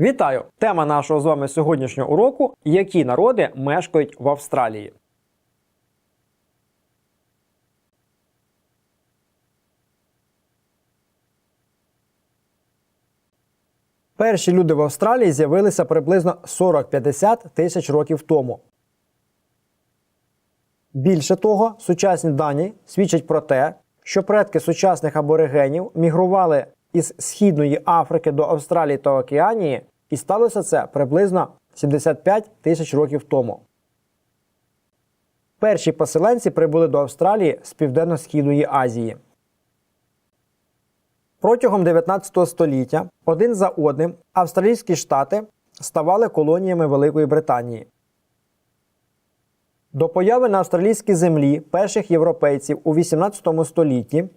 Вітаю! Тема нашого з вами сьогоднішнього уроку які народи мешкають в Австралії. Перші люди в Австралії з'явилися приблизно 40-50 тисяч років тому. Більше того, сучасні дані свідчать про те, що предки сучасних аборигенів мігрували із Східної Африки до Австралії та Океанії, і сталося це приблизно 75 тисяч років тому. Перші поселенці прибули до Австралії з Південно-Східної Азії. Протягом 19 століття один за одним австралійські штати ставали колоніями Великої Британії. До появи на австралійській землі перших європейців у 18 столітті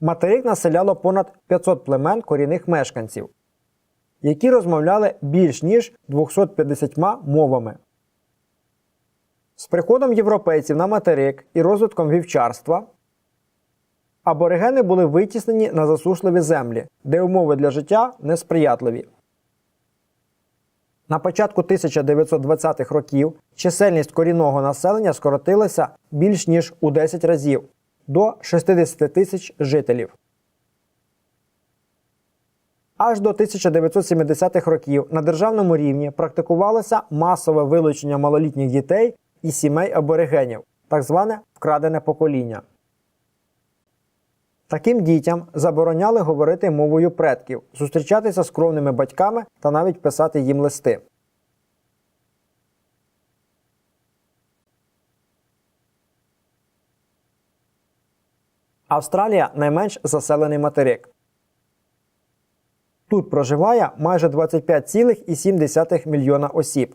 материк населяло понад 500 племен корінних мешканців, які розмовляли більш ніж 250 мовами. З приходом європейців на материк і розвитком вівчарства аборигени були витіснені на засушливі землі, де умови для життя несприятливі. На початку 1920-х років чисельність корінного населення скоротилася більш ніж у 10 разів до 60 тисяч жителів. Аж до 1970-х років на державному рівні практикувалося масове вилучення малолітніх дітей і сімей аборигенів, так зване вкрадене покоління. Таким дітям забороняли говорити мовою предків, зустрічатися з кровними батьками та навіть писати їм листи. Австралія найменш заселений материк. Тут проживає майже 25,7 мільйона осіб.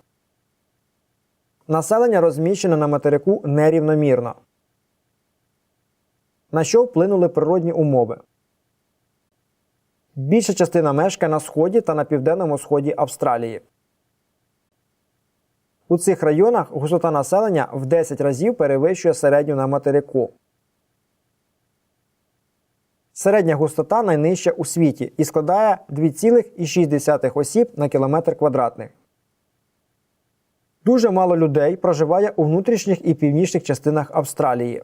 Населення розміщене на материку нерівномірно. На що вплинули природні умови? Більша частина мешкає на сході та на південному сході Австралії. У цих районах густота населення в 10 разів перевищує середню на материку. Середня густота найнижча у світі і складає 2,6 осіб на кілометр квадратний. Дуже мало людей проживає у внутрішніх і північних частинах Австралії.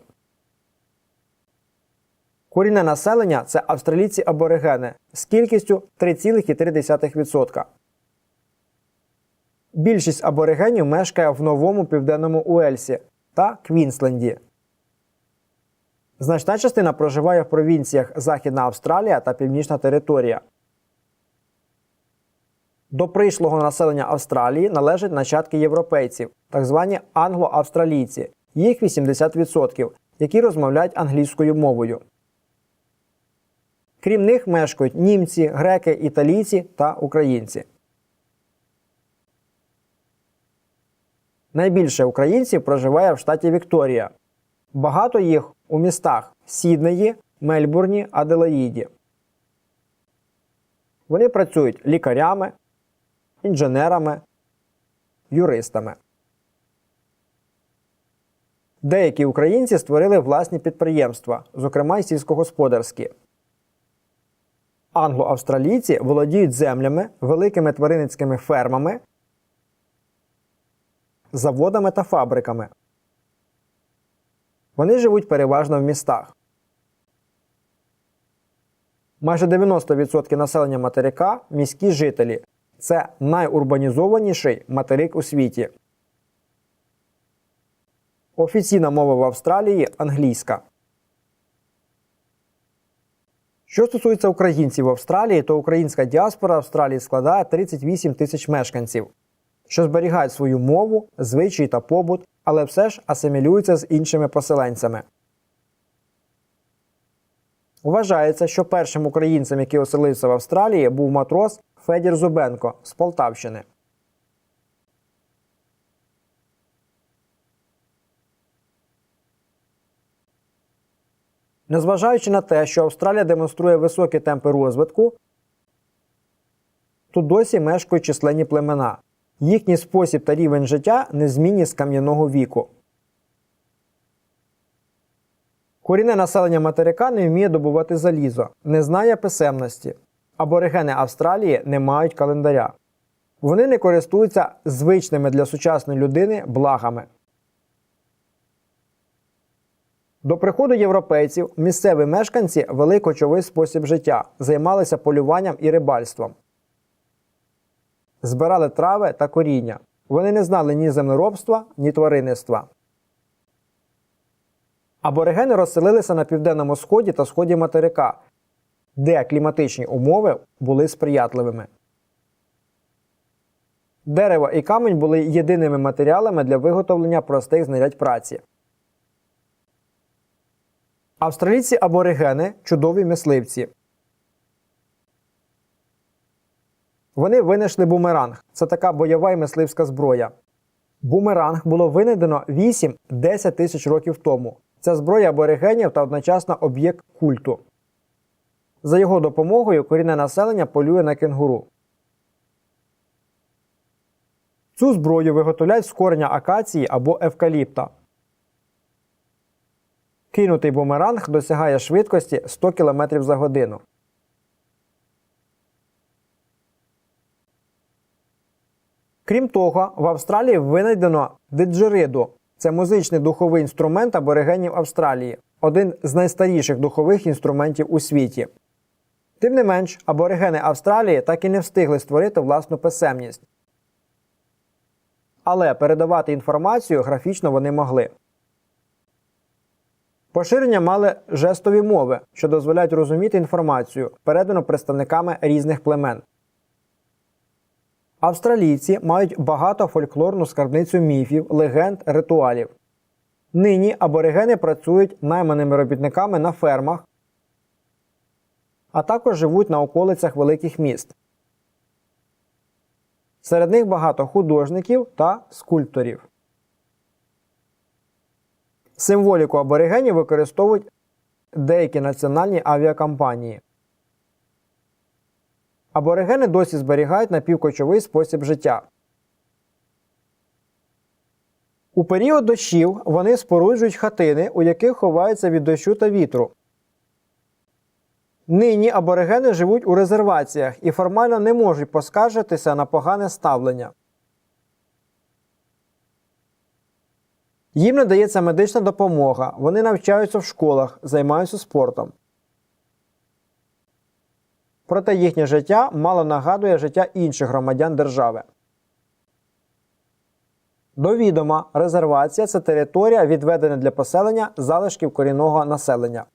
Корінне населення це австралійці-аборигени з кількістю 3,3%. Більшість аборигенів мешкає в новому південному Уельсі та Квінсленді. Значна частина проживає в провінціях Західна Австралія та Північна територія. До прийшлого населення Австралії належать нащадки європейців, так звані англо-австралійці, їх 80%, які розмовляють англійською мовою. Крім них мешкають німці, греки, італійці та українці. Найбільше українців проживає в штаті Вікторія. Багато їх у містах Сіднеї, Мельбурні, Аделаїді. Вони працюють лікарями, інженерами, юристами. Деякі українці створили власні підприємства, зокрема й сільськогосподарські. Англо-австралійці володіють землями, великими тваринницькими фермами, заводами та фабриками. Вони живуть переважно в містах. Майже 90% населення материка міські жителі. Це найурбанізованіший материк у світі. Офіційна мова в Австралії англійська. Що стосується українців в Австралії, то українська діаспора Австралії складає 38 тисяч мешканців, що зберігають свою мову, звичаї та побут, але все ж асимілюються з іншими поселенцями. Вважається, що першим українцем, який оселився в Австралії, був матрос Федір Зубенко з Полтавщини. Незважаючи на те, що Австралія демонструє високі темпи розвитку, тут досі мешкають численні племена. Їхній спосіб та рівень життя незмінні з кам'яного віку. Корінне населення материка не вміє добувати залізо, не знає писемності, Аборигени Австралії не мають календаря. Вони не користуються звичними для сучасної людини благами. До приходу європейців місцеві мешканці вели кочовий спосіб життя, займалися полюванням і рибальством. Збирали трави та коріння. Вони не знали ні землеробства, ні тваринництва. Аборигени розселилися на південному сході та сході материка, де кліматичні умови були сприятливими. Дерево і камінь були єдиними матеріалами для виготовлення простих знарядь праці. Австралійці аборигени чудові мисливці. Вони винайшли бумеранг. Це така бойова і мисливська зброя. Бумеранг було винайдено 8-10 тисяч років тому. Це зброя аборигенів та одночасно об'єкт культу. За його допомогою корінне населення полює на кенгуру. Цю зброю виготовляють з кореня акації або евкаліпта. Кинутий бумеранг досягає швидкості 100 км за годину. Крім того, в Австралії винайдено диджериду. Це музичний духовий інструмент аборигенів Австралії, один з найстаріших духових інструментів у світі. Тим не менш, аборигени Австралії так і не встигли створити власну писемність. Але передавати інформацію графічно вони могли. Поширення мали жестові мови, що дозволяють розуміти інформацію, передану представниками різних племен. Австралійці мають багато фольклорну скарбницю міфів, легенд, ритуалів. Нині аборигени працюють найманими робітниками на фермах, а також живуть на околицях великих міст. Серед них багато художників та скульпторів. Символіку аборигенів використовують деякі національні авіакомпанії. Аборигени досі зберігають напівкочовий спосіб життя. У період дощів вони споруджують хатини, у яких ховаються від дощу та вітру. Нині аборигени живуть у резерваціях і формально не можуть поскаржитися на погане ставлення. Їм надається медична допомога, вони навчаються в школах, займаються спортом. Проте їхнє життя мало нагадує життя інших громадян держави. До відома, резервація це територія, відведена для поселення залишків корінного населення.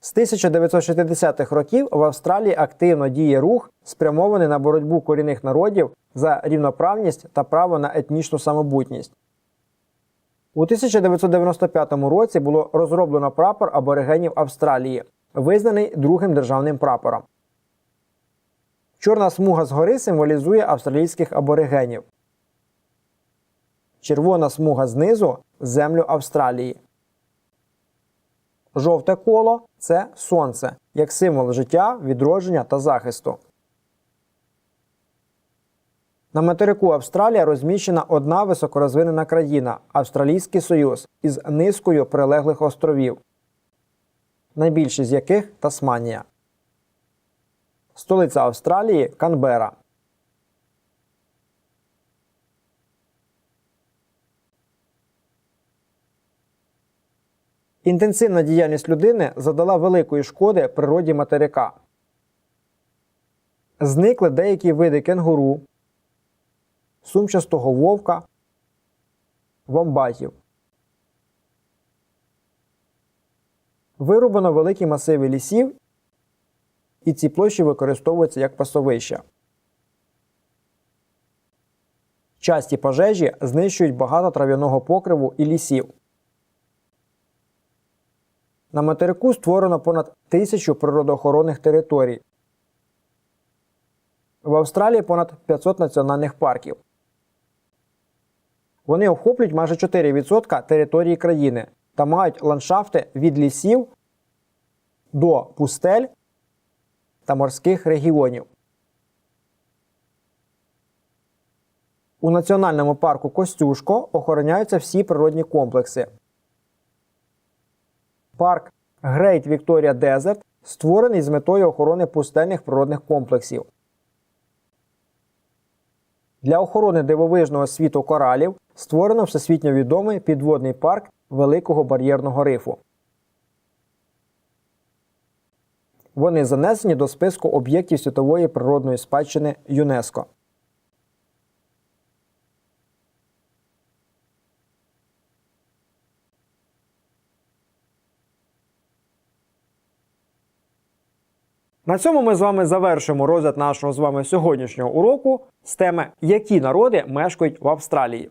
З 1960-х років в Австралії активно діє рух, спрямований на боротьбу корінних народів за рівноправність та право на етнічну самобутність. У 1995 році було розроблено прапор аборигенів Австралії, визнаний другим державним прапором. Чорна смуга згори символізує австралійських аборигенів. Червона смуга знизу землю Австралії. Жовте коло це сонце, як символ життя, відродження та захисту. На материку Австралія розміщена одна високорозвинена країна Австралійський Союз із низкою прилеглих островів, найбільші з яких Тасманія. Столиця Австралії Канбера. Інтенсивна діяльність людини задала великої шкоди природі материка. Зникли деякі види кенгуру, сумчастого вовка, вомбатів. Вирубано великі масиви лісів, і ці площі використовуються як пасовища. Часті пожежі знищують багато трав'яного покриву і лісів. На материку створено понад тисячу природоохоронних територій. В Австралії понад 500 національних парків. Вони охоплюють майже 4% території країни та мають ландшафти від лісів до пустель та морських регіонів. У національному парку Костюшко охороняються всі природні комплекси. Парк Great Victoria Desert створений з метою охорони пустельних природних комплексів. Для охорони дивовижного світу коралів створено всесвітньо відомий підводний парк Великого бар'єрного рифу. Вони занесені до списку об'єктів світової природної спадщини ЮНЕСКО. На цьому ми з вами завершимо розгляд нашого з вами сьогоднішнього уроку з теми Які народи мешкають в Австралії.